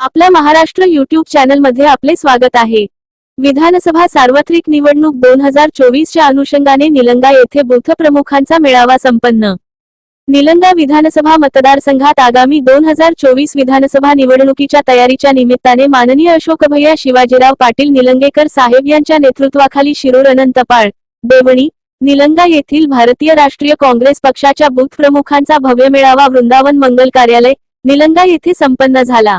आपल्या महाराष्ट्र युट्यूब चॅनलमध्ये आपले स्वागत आहे. विधानसभा सार्वत्रिक निवडणूक दोन हजार चोवीसच्या अनुषंगाने निलंगा येथे बूथ प्रमुखांचा मेळावा संपन्न. निलंगा विधानसभा मतदारसंघात आगामी दोन हजार चोवीस विधानसभा निवडणुकीच्या तयारीच्या निमित्ताने माननीय अशोकभैया शिवाजीराव पाटील निलंगेकर साहेब यांच्या नेतृत्वाखाली शिरूर अनंतपाळ देवणी निलंगा येथील भारतीय राष्ट्रीय काँग्रेस पक्षाच्या बूथ प्रमुखांचा भव्य मेळावा वृंदावन मंगल कार्यालय निलंगा येथे संपन्न झाला.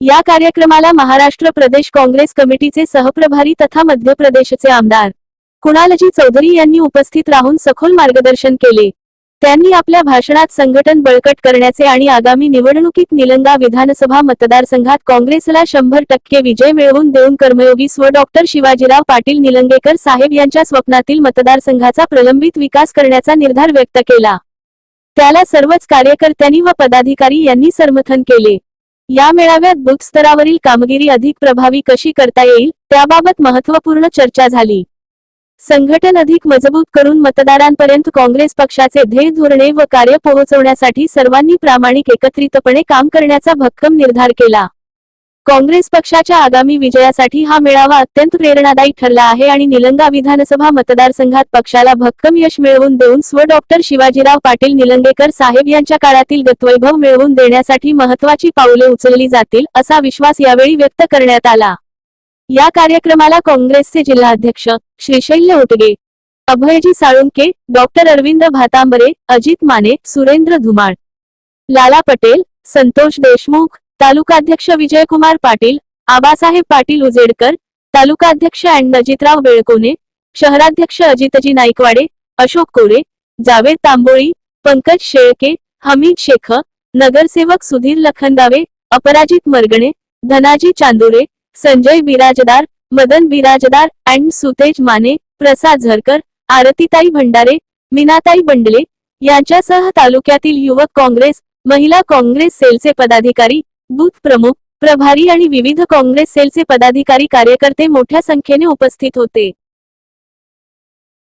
या कार्यक्रमाला महाराष्ट्र प्रदेश काँग्रेस कमिटीचे सहप्रभारी तथा मध्य प्रदेशचे आमदार कुणालजी चौधरी यांनी उपस्थित राहून सखोल मार्गदर्शन केले. त्यांनी आपल्या भाषणात संघटन बळकट करण्याचे आणि आगामी निवडणुकीत निलंगा विधानसभा मतदारसंघात काँग्रेसला शंभर टक्के विजय मिळवून देऊन कर्मयोगी स्व डॉक्टर शिवाजीराव पाटील निलंगेकर साहेब यांच्या स्वप्नातील मतदारसंघाचा प्रलंबित विकास करण्याचा निर्धार व्यक्त केला. त्याला सर्वच कार्यकर्त्यांनी व पदाधिकारी यांनी समर्थन केले. या मेळाव्यात बुक स्तरावरील कामगिरी अधिक प्रभावी कशी करता येईल त्याबाबत महत्त्वपूर्ण चर्चा झाली. संघटन अधिक मजबूत करून मतदारांपर्यंत काँग्रेस पक्षाचे ध्येय धोरणे व कार्य पोहोचवण्यासाठी सर्वांनी प्रामाणिक एकत्रितपणे काम करण्याचा भक्कम निर्धार केला. काँग्रेस पक्षाच्या आगामी विजयासाठी हा मेळावा अत्यंत प्रेरणादायी ठरला आहे आणि निलंगा विधानसभा मतदारसंघात पक्षाला भक्कम यश मिळवून देऊन स्व डॉक्टर शिवाजीराव पाटील निलंगेकर साहेब यांच्या काळातील गतवैभव मिळवून देण्यासाठी महत्वाची पाऊले उचलली जातील असा विश्वास यावेळी व्यक्त करण्यात आला. या कार्यक्रमाला काँग्रेसचे जिल्हाध्यक्ष श्रीशैल्य उटगे अभयजी साळुंके डॉक्टर अरविंद भातांबरे अजित माने सुरेंद्र धुमाळ लाला पटेल संतोष देशमुख तालुकाध्यक्ष विजयकुमार पाटील आबासाहेब पाटील उजेडकर तालुकाध्यक्ष अँड अजितराव बेळकोने शहराध्यक्ष अजितजी नाईकवाडे अशोक कोरे जावेद तांबोळी पंकज शेळके हमीद शेख नगरसेवक सुधीर लखनदावे अपराजित मरगणे धनाजी चांदुरे संजय बिराजदार मदन बिराजदार अँड सुतेज माने प्रसाद झरकर आरतीताई भंडारे मीनाताई बंडले यांच्यासह तालुक्यातील युवक काँग्रेस महिला काँग्रेस सेलचे पदाधिकारी बूथ प्रमुख प्रभारी आणि विविध काँग्रेस सेलचे पदाधिकारी कार्यकर्ते मोठ्या संख्येने उपस्थित होते.